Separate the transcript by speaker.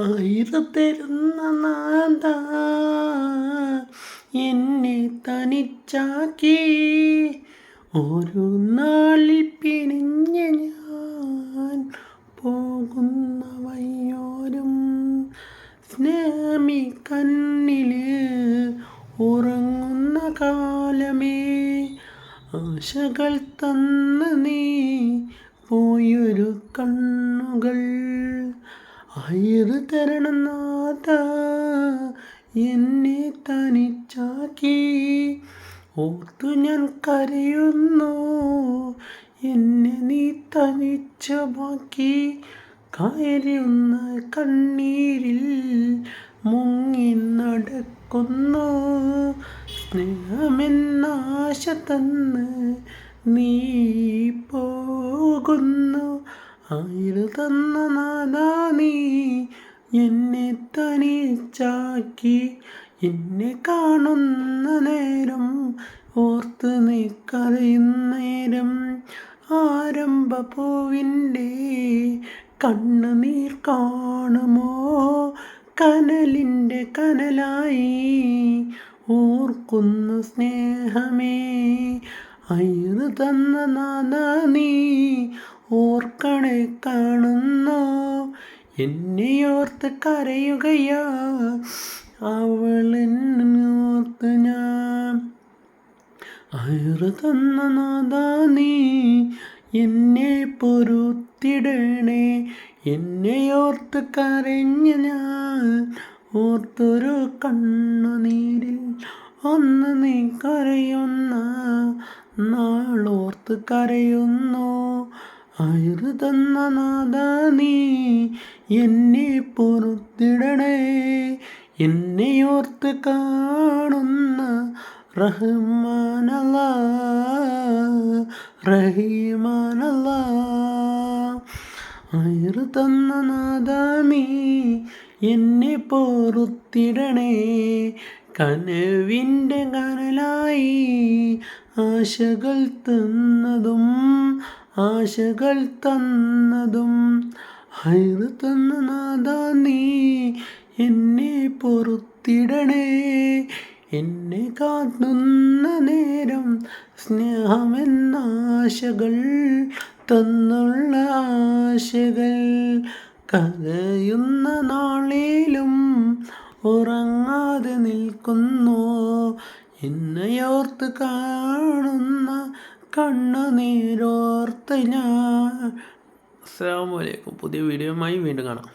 Speaker 1: ആയിരത്തെരുന്ന നാഥ എന്നെ തനിച്ചാക്കി. ഒരു നാളിൽ പിണിഞ്ഞ ഞാൻ പോകുന്ന വയ്യോരും സ്നേഹമി കണ്ണിൽ ഉറങ്ങുന്ന കാലമേ. ആശകൾ തന്ന നീ പോയൊരു കണ്ണുകൾ. ആയിരം തരണം നാഥ എന്നെ തനിച്ചാക്കി. ഓർത്തു ഞാൻ കരയുന്നു എന്നെ നീ തനിച്ച ബാക്കി കയറുന്ന കണ്ണീരിൽ മുങ്ങി നടക്കുന്നു. സ്നേഹമെന്നാശ തന്ന് നീ പോകുന്നു. ആയിരം തന്ന നാദാ നീ എന്നെ തനിച്ചാക്കി എന്നെ കാണുന്ന നേരം ഓർത്ത് നീ ആരംഭ പൂവിന്റെ കണ്ണുനീർ കാണുമോ? കനലിന്റെ കനലായി ഓർക്കുന്ന സ്നേഹമേ. അയ്യു തന്ന നാദാ നീ ഓർക്കണേ കാണുന്നു. എന്നെ ഓർത്ത് കരയുകയാ അവളെന്നോർത്ത് ഞാൻ അയറു തന്ന നാദാ നീ. എന്നെ പൊരുത്തിടണേ. എന്നെ ഓർത്ത് കരഞ്ഞ ഞാൻ ഓർത്തൊരു കണ്ണുനീരിൽ ഒന്ന് നീ കരയുന്ന. നാളോർത്ത് കരയുന്നു. അയറ് തന്ന എന്നെ പൊറുത്തിടണേ. എന്നെ ഓർത്ത് കാണുന്ന റഹ്മാനല്ല റഹീമാനല്ല. അയറ് തന്ന നാദ നീ എന്നെ പൊറുത്തിടണേ. കനവിന്റെ കനലായി ആശകൾ തന്നതും ആശകൾ തന്നതും ഹൈറ് തന്ന നാഥ നീ എന്നെ പൊറുത്തിടണേ. എന്നെ കാട്ടുന്ന നേരം സ്നേഹമെന്നാശകൾ തന്നുള്ള ആശകൾ കരയുന്ന നാളിലും ഉറങ്ങാതെ നിൽക്കുന്നു. എന്നയോർത്ത് കാണുന്ന കണ്ണുനീരോർത്ത് ഞാൻ. അസ്സാം വലൈക്കും പുതിയ വീഡിയോയുമായി വീണ്ടും കാണാം.